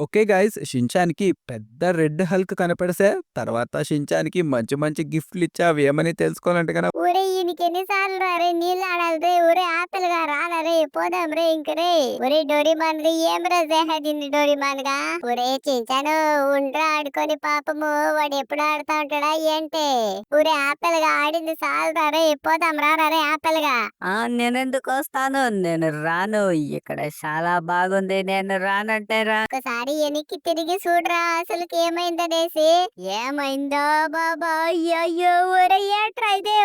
Okay guys షించాన్‌కి పెద్ద red Hulk కనపడిసే తర్వాత షించాన్‌కి మంచి మంచి గిఫ్ట్‌లు ఇచ్చి అవి ఏమని తెలుసుకోవాలంటే గన ఊరే ఈయనకి ఎన్నిసార్లు రా రే నీళ్ళు ఆడాలి ఊరే ఆపిల్గా పోదాం రే ఇంక రే. ఒరే డోరీమాన్ రే ఏం రా దేహదింది డోరీమాన్గా ఊరే చించాను ఉండ్రా ఆడుకొని పాపము వాడు ఎప్పుడు ఆడుతా ఉంటాడా ఏంటి? ఊరే ఆపిల్గా ఆడింది చాలు రే పోదాం రా రే ఆపిల్గా ఆ నేనెందుకు వస్తాను? నేను రాను ఇక్కడ చాలా బాగుంది నేను రానంటే రా. ఒకసారి వెనక్కి తిరిగి చూడరా అసలు ఏమైందనేసి ఏమైందో బాబా అయ్యో ఊరే ఏట్రా ఇదే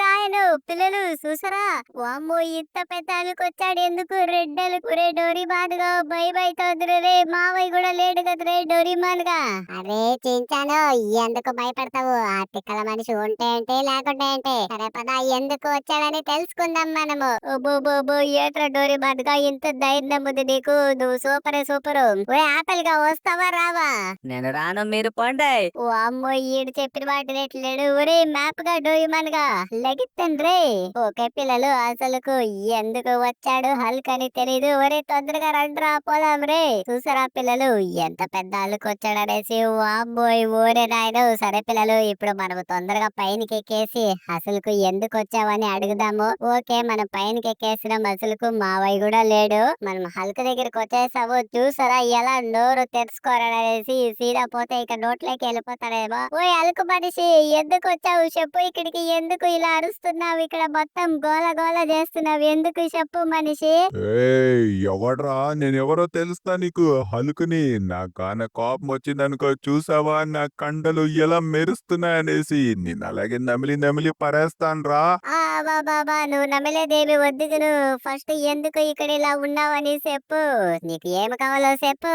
నాయను పిల్లలు చూసరా? వామ్మో ఇంత పెద్దానికి వచ్చాడు ఎందుకు? రెడ్డలు రే డోరీ బాధగా బై బై తోదురు రే మావయ్య కూడా లేడు కదా రే డోరీ గా అరే చించాను ఎందుకు భయపడతావు? ఆ తిక్కల మనిషి ఉంటే అంటే లేకుంటే అంటే. సరే పద ఎందుకు వచ్చాడని తెలుసుకుందాం మనము. ఓ బో బో ఏట్రా డోరీ బాధగా ఇంత ధైర్యం ఉంది నీకు? నువ్వు సూపర్ సూపర్. ఓ ఆపిల్గా వస్తావా రావా? నేను రాను మీరు పండే. ఓ అమ్మో ఈడు చెప్పిన మాట నెట్లేడు ఒరే మ్యాప్గా డోయమన్గా లెగిత్తండ్రే. ఓకే పిల్లలు అసలుకు ఎందుకు వచ్చాడు హల్క్ అని తెలీదు. ఒరే తొందరగా రండ్రా పోదాం రే. చూసారా పిల్లలు ఎంత పెద్ద హల్క్ వచ్చాడనేసి. వామ్మోయ్ ఓరే నాయను. సరే పిల్లలు ఇప్పుడు మనము తొందరగా పైనకి ఎక్కేసి అసలుకు ఎందుకు వచ్చావని అడుగుదాము. ఓకే మనం పైనకి ఎక్కేసినాం అసలుకు మావయ్య కూడా లేడు. మనం హల్క్ దగ్గరికి వచ్చేసాము. చూసారా ఎలా నోరు తెరుచుకోరనేసి సీదా పోతే ఇక నోట్లోకి వెళ్ళిపోతాడేమో. ఓ అలుకు మనిషి ఎందుకు వచ్చావు చెప్పు ఇక్కడికి ఎందుకు ఇలా అరుస్తున్నావు? ఇక్కడ మొత్తం గోల గోల చేస్తున్నావు. ఎందుకు చెప్పు మనిషి? ఎవడ్రా? నేను ఎవరో తెలుస్తా నీకు. హలుకుని నా కాన కోపం వచ్చిందనుకో చూసావా? నా కండలు ఎలా మెరుస్తున్నాయనేసి నేను అలాగే నమిలి నమిలి పరేస్తాను రా బాబా నువ్వు నమ్మలేదేమి వద్దుకు నువ్వు ఫస్ట్ ఎందుకు ఇక్కడ ఇలా ఉన్నావని చెప్పు. నీకు ఏమి కావాలో చెప్పు.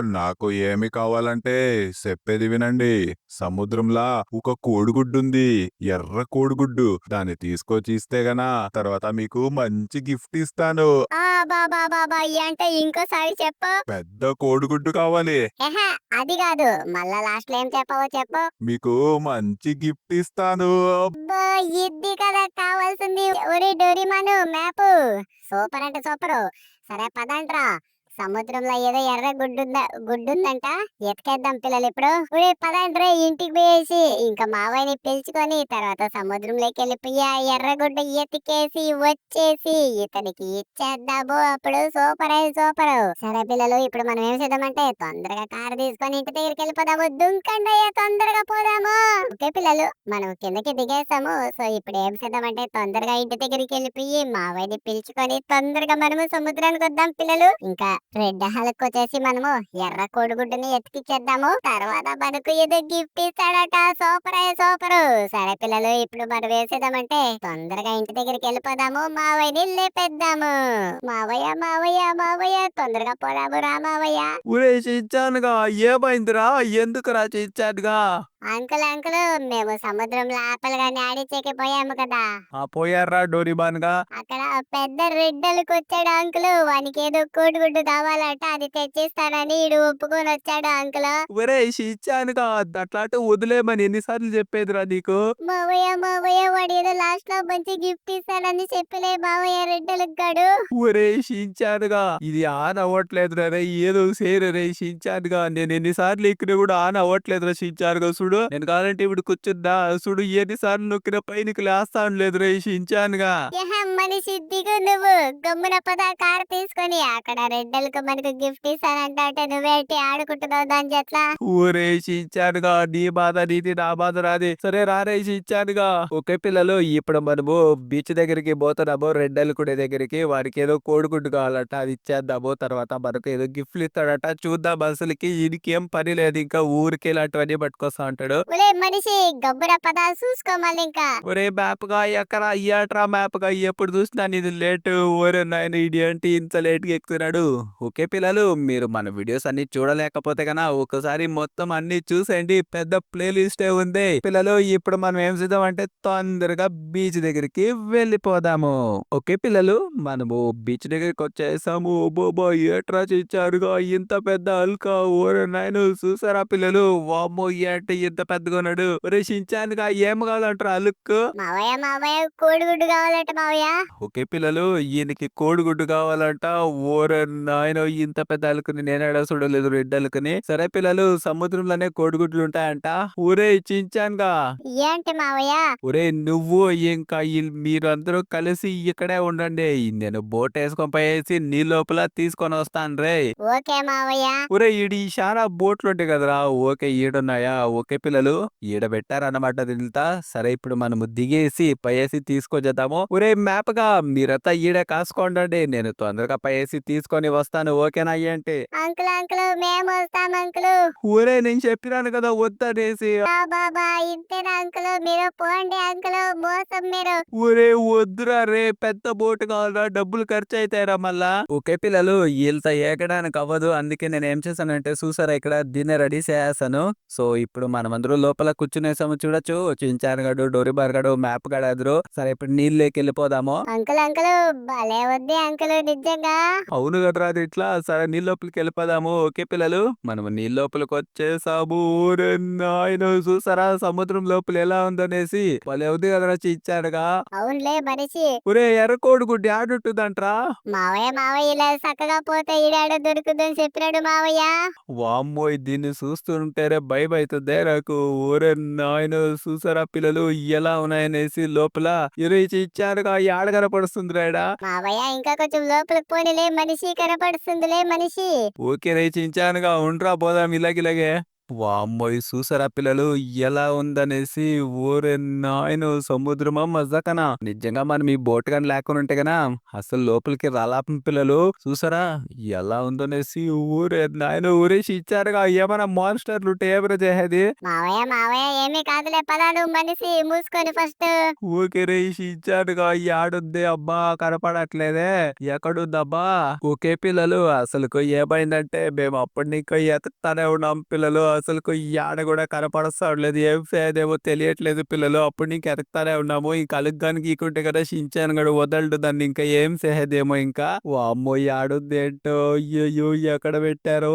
నాకు ఏమి కావాలంటే చెప్పేది వినండి. సముద్రంలా ఒక కోడిగుడ్డుంది. ఎర్ర కోడిగుడ్డు. దాన్ని తీసుకొచ్చి ఇస్తే గనా తర్వాత మీకు మంచి గిఫ్ట్ ఇస్తాను. ఆ బాబా బాబా అంటే ఇంకోసారి చెప్పు. పెద్ద కోడిగుడ్డు కావాలి. ఎహ అది కాదు. మళ్ళా లాస్ట్లో ఏం చెప్పవో చెప్పు. మీకు మంచి గిఫ్ట్ ఇస్తాను. అబ్బా, ఇది కదా కావాల్సింది. ఒరే డోరిమాను మ్యాప్. సూపర్ అంటే సూపర్. సరే పదంట్రా సముద్రంలో ఏదో ఎర్ర గుడ్డుందా గుడ్డుందంట. ఎత్తుకేద్దాం పిల్లలు ఇప్పుడు. ఇప్పుడు పదంట్రా ఇంటికి పోయేసి. ఇంకా మావయ్యని పిలుచుకొని తర్వాత సముద్రంలోకి వెళ్ళిపోయి ఆ ఎర్ర గుడ్డ ఎతికేసి వచ్చేసి ఇతనికి ఇచ్చేద్దాము అప్పుడు. సూపర్ అయ్యి సూపర్. సరే పిల్లలు ఇప్పుడు మనం ఏం చేద్దామంటే తొందరగా కారు తీసుకొని ఇంటి దగ్గరికి వెళ్ళిపోదాము దుంకండి తొందరగా పోదాము. ఓకే పిల్లలు మనం కిందకి దిగేసాము సో ఇప్పుడు ఏం చేద్దామంటే తొందరగా ఇంటి దగ్గరికి వెళ్ళిపోయి మావయ్యని పిలుచుకొని తొందరగా మనము సముద్రానికి వద్దాం పిల్లలు. ఇంకా రెడ్ హల్క్ వచ్చేసి మనము ఎర్ర కోడిగుడ్డుని ఎత్తికిచ్చేద్దాము తర్వాత మనకు ఏదో గిఫ్ట్ ఇస్తాడట. సూపర్ అయ్యే సూపర్. సరే పిల్లలు ఇప్పుడు మనం వేసేద్దామంటే తొందరగా ఇంటి దగ్గరికి వెళ్ళిపోదాము. మావయ్యని లేపేద్దాము. మావయ్య మావయ్య మావయ్య తొందరగా పోదాము రా మావయ్య. ఊరే షించాన్‌గా ఏమైందిరా? ఎందుకురా షించాన్‌గా అంకుల్ అంకుల్ మేము సముద్రంలో ఆపలు గాని ఆడిచ్చేకి పోయాము కదా. ఆ పోయారా డోరీమాన్‌గా అక్కడ పెద్ద రెడ్డలకు వచ్చాడు అంకుల్. వానికి ఏదో కోడిగుడ్డు కావాలట అది తెచ్చిస్తానని ఈడు ఒప్పుకొని వచ్చాడు అంకుల్. ఒరే షించాన్‌గా అట్లాంటి వదిలేమని ఎన్నిసార్లు చెప్పేదిరా నీకు? మావయ్య మావయ్య వాడు ఏదో లాస్ట్లో మంచి గిఫ్ట్ ఇస్తానని చెప్పలే మావయ్య రెడ్డలకు గాడు. ఒరే షించాన్‌గా ఇది ఆన్ అవ్వట్లేదురా రే ఏదో సేరు రే షించాన్‌గా నేను ఎన్నిసార్లు ఎక్కినా కూడా ఆన్ అవ్వట్లేదురా షించాన్‌గా చూడు. నేను కావాలంటే ఇప్పుడు కూర్చుందా? చూడు ఎన్నిసార్లు నొక్కిన పైనకి లేస్తాను లేదు రే యహ మనిషి దిగు నువ్వు. గమ్మున పద కారు తీసుకొని అక్కడ రెడ్డలకు మనకు గిఫ్ట్ ఇస్తానంట అంటే నువ్వేంటి ఆడుకుంటున్నావు దాని చెట్ల ఊరే షించాన్‌గా నీ బాధ నీది నా బాధ రాది సరే రారే షించాన్‌గా ఓకే పిల్లలు ఇప్పుడు మనము బీచ్ దగ్గరికి పోతున్నాము రెడ్డలు కూడా దగ్గరికి. వాడికి ఏదో కోడిగుడ్డు కావాలంట అది ఇచ్చేద్దాము. తర్వాత మనకు ఏదో గిఫ్ట్లు ఇస్తాడట. చూద్దాం అసలుకి ఈయనకి ఏం పని లేదు ఇంకా ఊరికి ఇలాంటివన్నీ పట్టుకొస్తా అంటాడు ఒలే మనిషి గబ్బున పద చూసుకో మళ్ళీ ఇంకా. ఒరే మ్యాప్గా ఎక్కడ ఇయ్యట్రా మ్యాప్గా ఎప్పుడు చూసినా ఇది లేట్. ఓరే నాయన ఇది ఏంటి ఇంత లేట్గా ఎక్కుతున్నాడు. ఓకే పిల్లలు మీరు మన వీడియోస్ అన్ని చూడలేకపోతే కన్నా ఒకసారి మొత్తం అన్ని చూసేయండి. పెద్ద ప్లే లిస్టే ఉంది. పిల్లలు ఇప్పుడు మనం ఏం చేద్దాం అంటే తొందరగా బీచ్ దగ్గరికి వెళ్ళిపోదాము. ఓకే పిల్లలు మనము బీచ్ దగ్గరికి వచ్చేసాము. బోబో ఏట్రా చిచ్చారుగా ఇంత పెద్ద అల్కా ఓరే నాయన చూసారా పిల్లలు? వామ్మో ఏంటి ఇంత పెద్దగా ఉన్నాడు? ఒరే షించానుగా ఏం కావాలంటారా? అలుక్ మావయ్య మావయ్య కోడిగుడ్డు కావాలట మావయ్య. ఓకే పిల్లలు ఈయనకి కోడిగుడ్డు కావాలంట. ఓరే నాయన ఇంత పెద్ద అలుకుని నేనేడా చూడలేదు రెడ్ అలుకుని. సరే పిల్లలు సముద్రంలోనే కోడిగుడ్లు ఉంటాయంట ఊరే చించానుగా. ఏంటి మావయ్య? ఒరే నువ్వు ఇంకా ఈ- మీరందరూ కలిసి ఇక్కడే ఉండండి. నేను బోట్ వేసుకొని పోయేసి నీ లోపల తీసుకొని వస్తాను రే. ఓకే మావయ్య. ఒరే ఈడి చాలా బోట్లు ఉంటాయి కదరా. ఓకే ఈడున్నాయా? ఓకే పిల్లలు ఈడ పెట్టారన్నమాట తెలుతా సరే ఇప్పుడు మనము దిగేసి పైసి తీసుకొచ్చేద్దాము. ఒరే మ్యాప్గా మీరంతా ఈడే కాసుకోండి నేను తొందరగా పైసి తీసుకొని వస్తాను ఓకేనా ఏంటి? అంకుల్ అంకుల్ మేము వస్తాం అంకుల్. ఊరే నేను చెప్పినాను కదా వద్దనేసి. బాబా ఇంతేనా అంకుల్? మీరు పోండి అంకుల్ మోసం మీరు. ఊరే వద్దురా రే పెద్ద బోట్ కావాలరా డబ్బులు ఖర్చు అవుతాయిరా మళ్ళా. ఓకే పిల్లలు వీళ్ళతో ఏకడానికి అవ్వదు అందుకే నేను ఏం చేశానంటే చూసారా ఇక్కడ దీన్ని రెడీ చేసేసాను. సో ఇప్పుడు మనమందరూ లోపల కూర్చునేసాము చూడొచ్చు. చించాన్ గడు డోరిబార్ గడు మ్యాప్ గడు అదరు సరే ఇప్పుడు నీళ్ళకి వెళ్ళిపోదాము. అంకుల్ అంకుల్ భలే ఉంది అంకుల్ నిజంగా. అవును కదరా అది ఇట్లా. సరే నీళ్ళ లోపలికి వెళ్ళిపోదాము. ఓకే పిల్లలు మనం నీళ్ళ లోపలికి వచ్చేసాము. నాయన చూసారా? సముద్రం లోపల ఎలా ఉందనేసి. భలే ఉంది కదరా అవునులే మనిషి. ఒరే ఎర్రకోడి గుడ్డి ఆడుంటుందంట్రా. మావయ్య మావయ్య ఇలా చక్కగా పోతే ఈడాడ దొరుకుతుందని చెప్పినాడు మావయ్య. వామ్మో దీన్ని చూస్తుంటేనే భయం అవుతుందే నాకు. ఊరే నాయన చూసారా పిల్లలు ఎలా ఉన్నాయనేసి లోపల. ఇరవై ఇచ్చారుగా ఆడ కనపడుతుంది రేడా మావయ్య ఇంకా కొంచెం లోపలికి పోనీలే మనిషి పడుతుందిలే మనిషి. ఓకే రే చించానుగా ఉండ్రా పోదాం ఇలాగిలాగే. వామ్మో ఇది చూసారా పిల్లలు ఎలా ఉందనేసి ఊరే నాయన సముద్రమా మజాకనా? నిజంగా మనం ఈ బోట్ కానీ లేకుండా ఉంటే గనా అసలు లోపలికి రాలాపం పిల్లలు చూసారా ఎలా ఉందనేసి ఊరే నాయన ఊరేసి ఇచ్చారుగా ఏమైనా మాన్స్టర్లు ఉంటే ఏమైనా చేసేది? మావయ్య మావయ్య ఏమీ కాదులే పదా నువ్వు మనిషి మూసుకొని ఫస్ట్. ఊకే రేసి ఇచ్చాడుగా యాడుంది అబ్బా కనపడట్లేదే ఎక్కడుందబ్బా? ఓకే పిల్లలు అసలుకు ఏమైందంటే మేము అప్పటి నుంచి ఎతుకుతానే ఉన్నాం పిల్లలు అసలు యాడ కూడా కనపడలేదు ఏం చేయదేమో తెలియట్లేదు పిల్లలు. అప్పుడు నీకు ఎతుకుతానే ఉన్నాము. ఈ కలుగ్గానికి ఈకుంటే కదా షించాను కూడా వదలడు. దాన్ని ఇంకా ఏం చేయదేమో ఇంకా. అమ్మో యాడుంది ఏంటో అయ్యో ఎక్కడ పెట్టారు?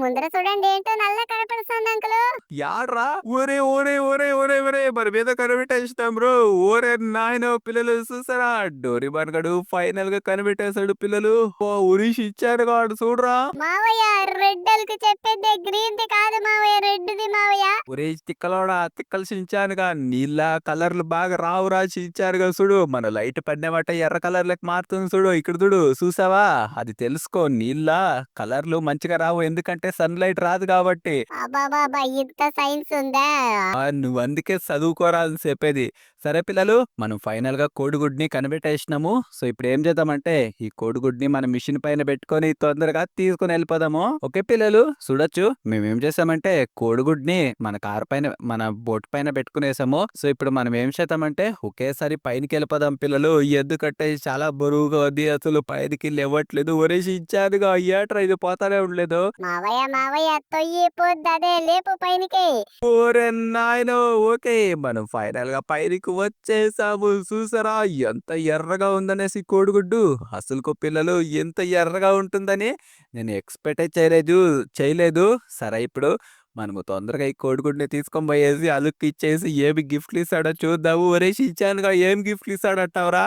ముందర చూడండి ఏంటో నల్ల కనపడుతుంది అంకుల్. యాడ్రా? ఓరే ఓరే ఓరే ఓరే ఓరే మరి మీద కనిపెట్టేస్తాం బ్రో. ఓరే నాయన పిల్లలు చూసారా? డోరి బర్గడు ఫైనల్గా కనిపెట్టేశాడు పిల్లలు. ఓ ఉరిష్ ఇచ్చారు కాడు చూడరా. మావయ్య రెడ్ అల్కి చెప్పేది గ్రీన్ ది కాదు మావయ్య రెడ్ ది మావయ్య. ఒరే తిక్కలోడా? తిక్కలు చించానుగా నీళ్ళ కలర్లు బాగా రావురా చించారుగా చూడు. మన లైట్ పడినమాట ఎర్ర కలర్లకు మారుతుంది చూడు. ఇక్కడ చూడు చూసావా? అది తెలుసుకో నీళ్ళ కలర్లు మంచిగా రావు. ఎందుకంటే సన్ లైట్ రాదు కాబట్టి ఇంత సైన్స్ ఉందా నువ్వు అందుకే చదువుకోరా అని చెప్పేది సరే పిల్లలు మనం ఫైనల్గా కోడిగుడ్ని కనిపెట్టేసినాము సో ఇప్పుడు ఏం చేద్దామంటే ఈ కోడిగుడ్ని మన మిషన్ పైన పెట్టుకొని తొందరగా తీసుకొని వెళ్ళిపోదాము ఓకే పిల్లలు చూడొచ్చు మేము ఏం చేసామంటే కోడిగుడ్ని మన కార్ పైన మన బోట్ పైన పెట్టుకునేసాము సో ఇప్పుడు మనం ఏం చేద్దామంటే ఒకేసారి పైనకి వెళ్ళిపోదాం పిల్లలు ఎందుకంటే చాలా బరువుగా ఉంది అసలు పైనకి లేవట్లేదు ఒరేసి ఇచ్చారుగా ఏట్రా ఇది పోతానే ఉండలేదు మావయ్య మావయ్య తొయ్యి పోద్ది అదే లేపు పైనకి. ఓరే నాయనో ఓకే మనం ఫైనల్గా పైరికి వచ్చేసాము. చూసారా ఎంత ఎర్రగా ఉందనేసి కోడిగుడ్డు. అసలు పిల్లలు ఎంత ఎర్రగా ఉంటుందని నేను ఎక్స్పెక్ట్ చేయలేదు చేయలేదు. సరే ఇప్పుడు మనము తొందరగా ఈ కోడిగుడ్ని తీసుకొని పోయేసి అలుక్కి ఇచ్చేసి ఏమి గిఫ్ట్లు ఇస్తాడో చూద్దాము. ఒరేసి ఇచ్చానుగా ఏం గిఫ్ట్లు ఇస్తాడంటావురా?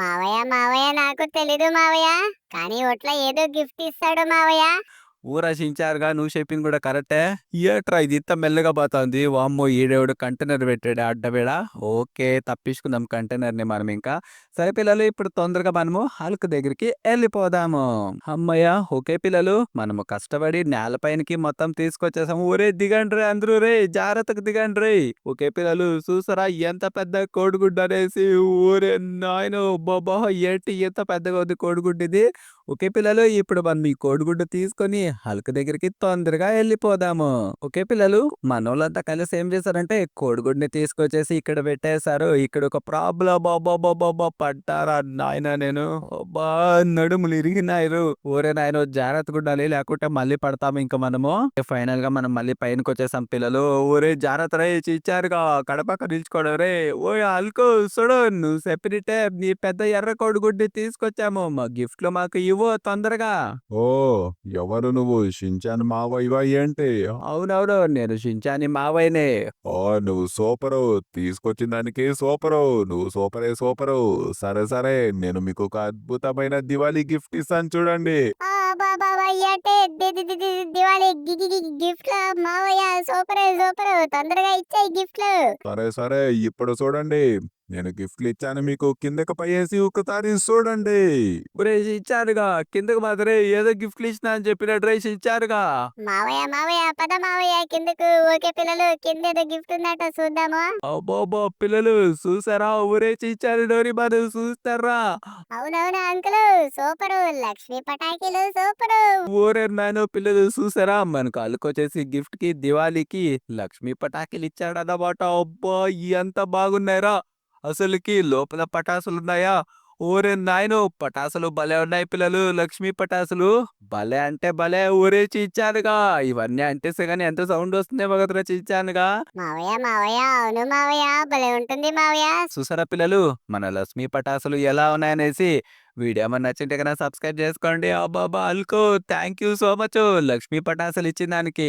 మావయ్య మావయ్య నాకు తెలీదు మావయ్య. కానీ ఒట్ల ఏదో గిఫ్ట్ ఇస్తాడు మావయ్య. ఊరశించారుగా నువ్వు చెప్పింది కూడా కరెక్టే. ఏట్రా ఇది ఇంత మెల్లగా పోతుంది. వామ్మో ఈడేవుడు కంటైనర్ పెట్టాడు అడ్డబేడ? ఓకే తప్పించుకుందాం కంటైనర్ని మనం ఇంకా. సరే పిల్లలు ఇప్పుడు తొందరగా మనము హల్క్ దగ్గరికి వెళ్ళిపోదాము. అమ్మయ్య ఓకే పిల్లలు మనము కష్టపడి నేలపైనకి మొత్తం తీసుకొచ్చేసాము. ఒరే దిగండి రే అందరూ రే జాగ్రత్తకు దిగండి రే ఓకే పిల్లలు చూసారా ఎంత పెద్ద కోడిగుడ్డ అనేసి ఊరే నాయన బాబా ఏంటి ఎంత పెద్దగా ఉంది కోడిగుడ్డిది? ఓకే పిల్లలు ఇప్పుడు మనం ఈ కోడిగుడ్డు తీసుకొని హల్క్ దగ్గరికి తొందరగా వెళ్ళిపోదాము ఓకే పిల్లలు మనోళ్ళంతా కలిసి ఏం చేశారంటే కోడిగుడ్ని తీసుకొచ్చేసి ఇక్కడ పెట్టేశారు. ఇక్కడ ఒక ప్రాబ్లం బాబా బాబా పడ్డారా నాయన నేను. అబ్బా నడుములు ఇరిగినాయరు. ఓరే నాయన జాగ్రత్తగా ఉండాలి లేకుంటే మళ్ళీ పడతాము ఇంకా మనము. ఫైనల్గా మనం మళ్ళీ పైనకి వచ్చేసాం పిల్లలు. ఓరే జాగ్రత్త రే ఇచ్చారుగా కడపక్క నిల్చుకోవడం రే. ఓ అల్కో చూడు నువ్వు చెప్పినట్టే నీ పెద్ద ఎర్ర కోడిగుడ్ని తీసుకొచ్చాము. మా గిఫ్ట్లో మాకు ఇవ్వు తొందరగా. ఓ ఎవరు నువ్వు? షించాన్ మావయ్య ఏంటి? అవునవును నేను షించాని మావయ్యనే. ఓ నువ్వు సూపరు. తీసుకొచ్చిన దానికి సూపరు. నువ్వు సూపరే సూపరు. సరే సరే. నేను మీకు ఒక అద్భుతమైన దివాళీ గిఫ్ట్ ఇస్తాను చూడండి. ఆ బాబా బాబా అంటే దివాళీ గిఫ్ట్ మావయ్య సూపర్ సూపర్. తొందరగా ఇచ్చాయి గిఫ్ట్లు. సరే సరే. ఇప్పుడు చూడండి. నేను గిఫ్ట్లు ఇచ్చాను మీకు. కిందకి పైసి ఒకసారి చూడండి. ఒరే ఇచ్చారుగా. కిందకు మాత్రమే ఏదో గిఫ్ట్లు ఇచ్చినా అని చెప్పిన డ్రెస్ ఇచ్చారుగా. మావయ్య మావయ్య పద మావయ్య కిందకు. ఓకే పిల్లలు కింద ఏదో గిఫ్ట్ ఉందట చూద్దాము. అబ్బోబో పిల్లలు చూసారా? ఊరే ఇచ్చారు డోరీ బాను చూస్తారా? అవునవును అంకుల్ సూపర్. లక్ష్మీ పటాకీలు సూపర్. ఊరే నాయన పిల్లలు చూసారా? మనకు అల్లుకొచ్చేసి గిఫ్ట్కి దివాళీకి లక్ష్మీ పటాకులు ఇచ్చాడన్నమాట. అబ్బా ఎంత బాగున్నాయిరా. అసలుకి లోపల పటాసులు ఉన్నాయా ఓరే నాయను పటాసులు భలే ఉన్నాయి పిల్లలు. లక్ష్మీ పటాసులు. భలే అంటే భలే. ఊరేచి ఇచ్చానుగా ఇవన్నీ అంటే సగాని ఎంత సౌండ్ వస్తుందేమో కదరా ఇచ్చానుగా మావయ్య మావయ్య అవును మావయ్య. భలే ఉంటుంది మావయ్య. చూసారా పిల్లలు? మన లక్ష్మీ పటాసులు ఎలా ఉన్నాయనేసి. వీడియో ఏమన్నా నచ్చింటే కన్నా సబ్స్క్రైబ్ చేసుకోండి. అబ్బాబా అల్కో. Thank you so much. Lakshmi పటాసులు ఇచ్చిన దానికి.